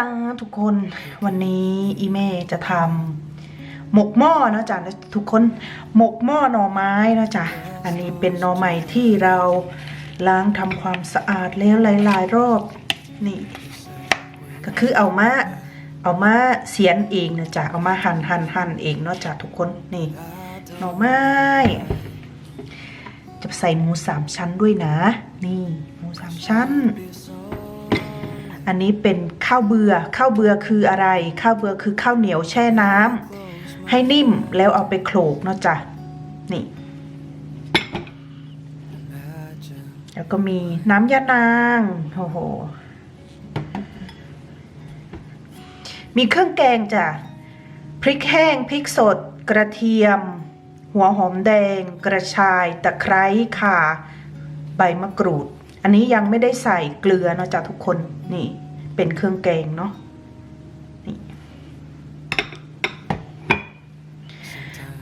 จ้าทุกคนวันนี้อีเม่จะทำหมกหม้อนะจ๊ะทุกคนหมกหม้อหน่อไม้นะจ๊ะอันนี้เป็นหน่อไม้ที่เราล้างทำความสะอาดแล้วหลายๆรอบนี่ ก็คือเอามาเอามาเสียนเองนะจ๊ะเอามาหั่นหั่นหั่นเองเนาะจ๊ะทุกคนนี่หน่อไม้ จะใส่หมูสามชั้นด้วยนะ นี่หมูสามชั้น อันนี้เป็นข้าวเบือข้าวเบือคืออะไร ข้าวเบือคือข้าวเหนียวแช่น้ำให้นิ่มแล้วเอาไปโขลกเนาะจ๊ะนี่ แล้วก็มีน้ำยานางโอ้โหมีเครื่องแกงจ้ะพริกแห้งพริกสด กระเทียม หัวหอมแดง กระชาย ตะไคร้ข่า ใบมะกรูด อันนี้ยังไม่ได้ใส่เกลือเนาะจ้ะทุกคนนี่ เป็นเครื่องแกงเนาะนี่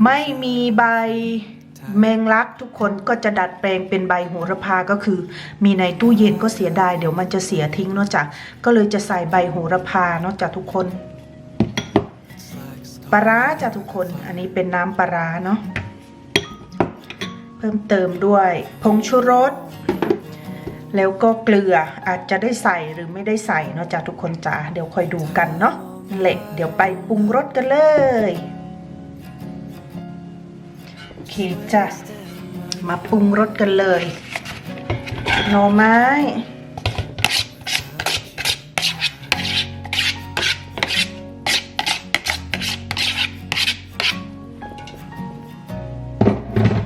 ไม่มีใบแมงลักทุกคนก็จะดัดแปลงเป็นใบโหระพาก็คือ มีในตู้เย็นก็เสียดายเดี๋ยวมันจะเสียทิ้งเนาะจ้ะก็เลยจะใส่ใบโหระพาเนาะจ้ะทุกคนปลาร้าจ้ะทุกคนอันนี้เป็นน้ำปลาร้าเนาะเพิ่มเติมด้วยผงชูรส แล้วก็เกลืออาจจะได้ใส่หรือไม่ได้ใส่เนาะจ้ะทุกคนจ้ะเดี๋ยวคอยดูกันเนาะนั่นแหละเดี๋ยวไปปรุงรสกันเลยโอเคจ้ะมาปรุงรสกันเลยหน่อไม้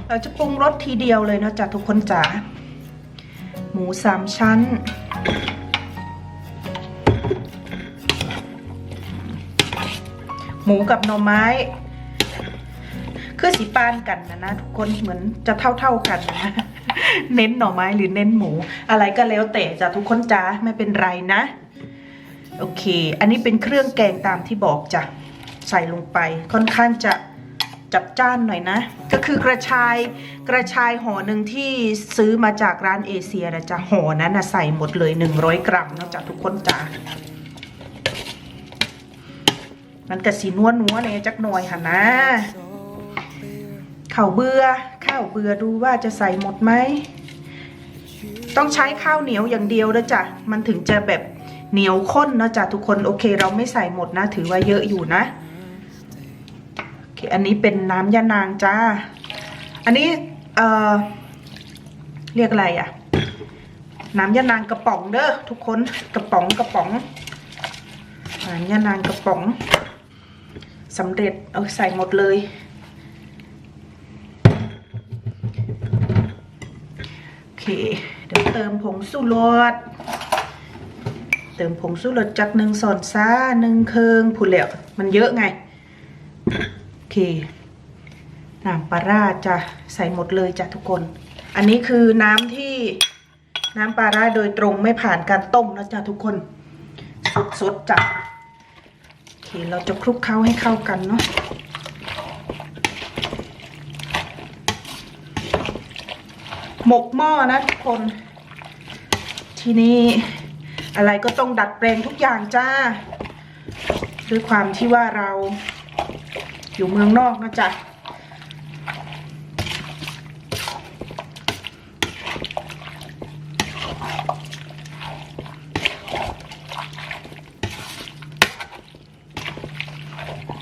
เราจะปรุงรสทีเดียวเลยเนาะจ้ะทุกคนจ๋า มูสามชั้น หมูกับหน่อไม้ คือสีปานกันนะนะทุกคนเหมือนจะเท่าเท่าๆกันนะเน้นหน่อไม้หรือเน้นหมู อะไรก็แล้วแต่จ้ะทุกคนจ้าไม่เป็นไรนะ โอเค อันนี้เป็นเครื่องแกงตามที่บอกจ้ะใส่ลงไปค่อนข้างจะ จับจ้านหน่อยนะ ก็คือกระชายกระชายห่อหนึ่งที่ซื้อมาจากร้านเอเชียนะจ๊ะห่อนั้นนะใส่หมดเลย 100 กรัมนะจ๊ะทุกคนจ้ามันกระสีนัวนัวเนี่ยจักหน่อยค่ะนะข้าวเบื่อข้าวเบื่อดูว่าจะใส่หมดไหมต้องใช้ข้าวเหนียวอย่างเดียวนะจ๊ะมันถึงจะแบบเหนียวข้นนะจ๊ะทุกคนโอเค เราไม่ใส่หมดนะ ถือว่าเยอะอยู่นะ อันนี้เป็นน้ำยานางจ้า อันนี้เอ่อเรียกอะไรอะน้ำยานางกระป๋องเด้อทุกคนกระป๋องกระป๋องน้ำยานางกระป๋องสำเร็จเอาใส่หมดเลย โอเค เดี๋ยวเติมผงสูรสเติมผงสูรสจากหนึ่งส่วนซ่าหนึ่งเคิงผุเหลวมันเยอะไง เคน้ำปลาร่าจะใส่หมดเลยจ้ะทุกคน อันนี้คือน้ำที่น้ำปลาร่าโดยตรงไม่ผ่านการต้มนะจ้ะทุกคนสดๆจ้ะโอเคเราจะคลุกเคล้าให้เข้ากันเนาะหมกหม้อนะทุกคน ทีนี้อะไรก็ต้องดัดแปลงทุกอย่างจ้า ด้วยความที่ว่าเรา อยู่เมืองนอกนะจ๊ะโ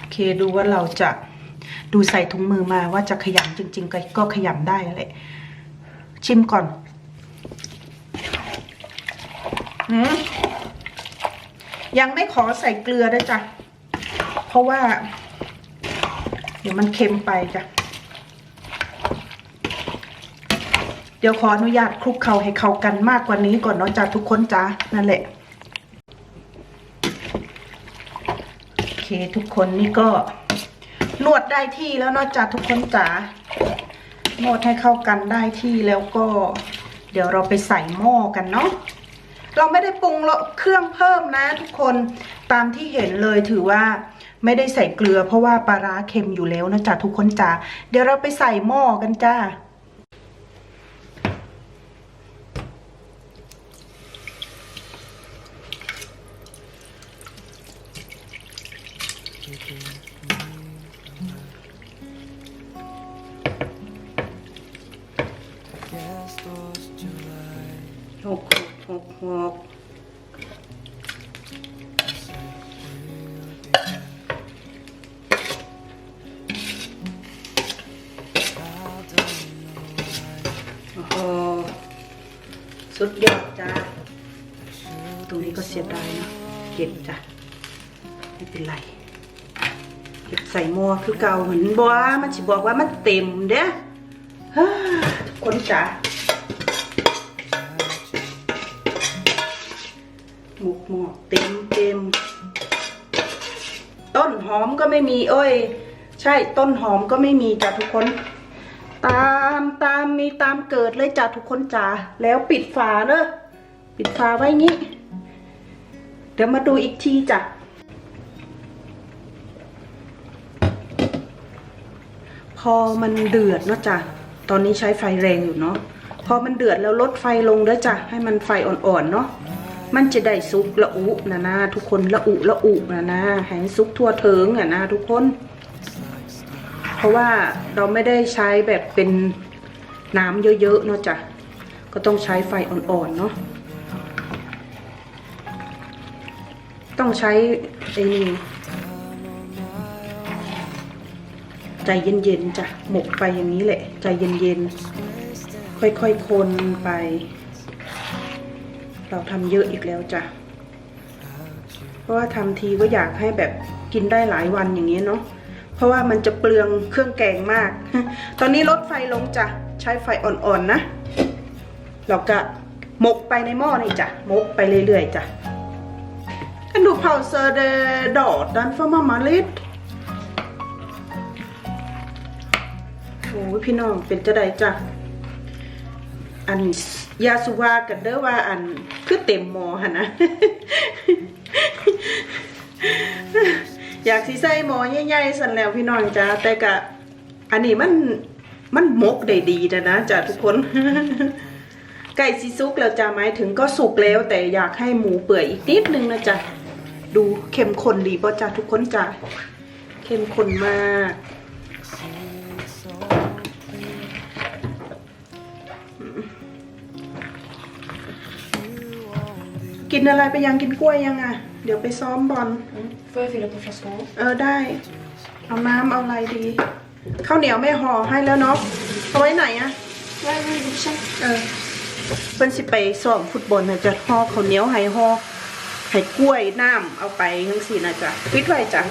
อเคดูว่าเราจะดูใส่ถุงมือมาว่าจะขยำจริง ๆ ก็ขยำได้แหละชิมก่อนอยังไม่ขอใส่เกลือด้วยจ้ะเพราะว่า เดี๋ยวมันเค็มไปจ้ะ เดี๋ยวขออนุญาตคลุกเคล้าให้เข้ากันมากกว่านี้ก่อนเนาะจ้ะทุกคนจ้ะนั่นแหละโอเคทุกคนนี่ก็นวดได้ที่แล้วเนาะจ้ะทุกคนจ๋านวดให้เข้ากันได้ที่แล้วก็ เดี๋ยวเราไปใส่หม้อกันเนาะเราไม่ได้ปรุงเครื่องเพิ่มนะ ทุกคนตามที่เห็นเลยถือว่า ไม่ได้ใส่เกลือเพราะว่าปลาร้าเค็มอยู่แล้วนะจ๊ะทุกคนจ้าเดี๋ยวเราไปใส่หม้อกันจ้าหกหกหก สุดยอดจ้าตรงนี้ก็เสียดายเนาะเก็บจ้ะไม่เป็นไรเก็บใส่หม้อคือเก่าเหมือนบัวมันสิบอกว่ามันเต็มเด้อทุกคนจ้ะหมกหมอกเต็มเต็มต้นหอมก็ไม่มี เอ้ย ใช่ต้นหอมก็ไม่มีจ้ะทุกคน ตามตามมีตามเกิดเลยจ้ะทุกคนจ้ะแล้วปิดฝาเนอะปิดฝาไว้งี้ เดี๋ยวมาดูอีกทีจ้ะพอมันเดือดเนาะจ้ะตอนนี้ใช้ไฟแรงอยู่เนาะพอมันเดือดแล้วลดไฟลงเด้อจ้ะให้มันไฟอ่อนๆเนาะมันจะได้ซุกละอุนะนะทุกคนละอุละอุนะนะให้ซุกทั่วเทิงอะนะทุกคน เพราะว่าเราไม่ได้ใช้แบบเป็นน้ำเยอะๆเนาะจ้ะก็ต้องใช้ไฟอ่อนๆเนาะต้องใช้ไอ้นี่ใจเย็นๆจ้ะหมกไปอย่างนี้แหละ ใจเย็นๆค่อยๆคนไป เราทำเยอะอีกแล้วจ้ะเพราะว่าทำทีก็อยากให้แบบกินได้หลายวันอย่างนี้เนาะ เพราะว่ามันจะเปลืองเครื่องแกงมาก ตอนนี้ลดไฟลงจ้ะ ใช้ไฟอ่อนๆนะเราก็หมกไปในหม้อนี่จ้ะหมกไปเรื่อยๆจ้ะ Kan du pausa det datorn för mamma lite? โอ้ยพี่น้องเป็นจะได้จ้ะอันยาสุวากันเด้อว่าอันคือเต็มหมอหนนะ อยากสิใส่หมอใหญ่ๆสันแล้วพี่น้องจ้าแต่กะอันนี้มันมันมกได้ดีนะนะจ้าทุกคนไก่ซีซุกแล้วจ้ะหมถึงก็สุกแล้ว แต่อยากให้หมูเปื่อยอีกนิดนึงนะจ้าดูเข้มข้นดีป่ะจ้าทุกคนจ้าเข้มข้นมาก กินอะไรไปยังกินกล้วยยังอะ เดี๋ยวไปซ้อมบอล Får jag fylla på flaskan? เออได้ เอาน้ำเอาอะไรดีข้าวเหนียวไม่ห่อให้แล้วเนาะเอาไว้ไหนอะ Vad är det du känner? เออเพิ่นสิไปซ้อมฟุตบอลนะจะห่อข้าวเหนียวให้ห่อให้กล้วยน้ำเอาไปทั้งสี่นะจ๊ะปิดไว้จ้ะ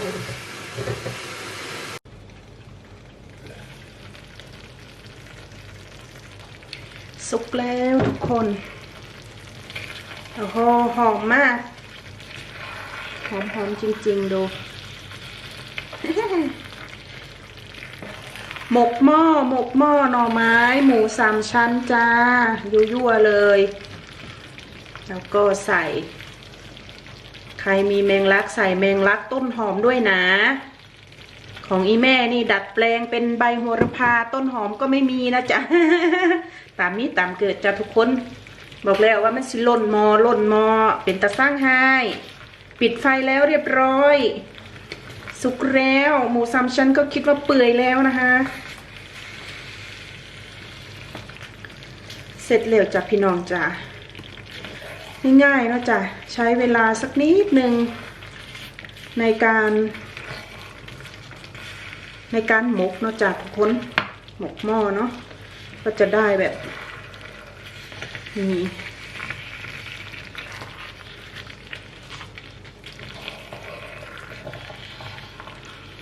สุกแล้วทุกคน โอ้โหหอมมากหอมหอมจริง ๆ ดู หมกหม้อหมกหม้อหน่อไม้ หมูสามชั้นจ้า ยั่วๆเลย แล้วก็ใส่ ใครมีแมงลักใส่แมงลักต้นหอมด้วยนะ ของอีแม่นี่ดัดแปลงเป็นใบโหระพาต้นหอมก็ไม่มีนะจ๊ะ ตามนี้ตามเกิดจ้ะทุกคน บอกแล้วว่ามันสิล่นหมอล่นหมอ เป็นตาสร้างไห้ปิดไฟแล้วเรียบร้อย สุกแล้ว หมูสามชั้นก็คิดว่าเปื่อยแล้วนะคะ เสร็จแล้วจ้ะพี่น้องจ้ะง่ายๆนะจ้ะใช้เวลาสักนิดหนึ่งในการในการหมกเนาะจ้ะทุกคนหมกหม้อเนาะก็จะได้แบบ นี้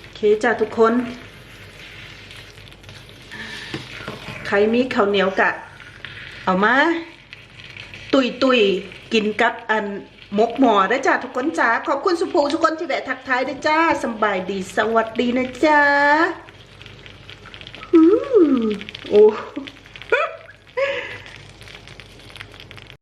โอเคจ้ะทุกคน ใครมีข้าวเหนียวกะ เอามา ตุยตุยกินกับอันมกหมอได้จ้าทุกคนจ้าขอบคุณสุภูทุกคนที่แวะทักทายด้วยจ้าสบายดีสวัสดีนะจ้าอือโอ้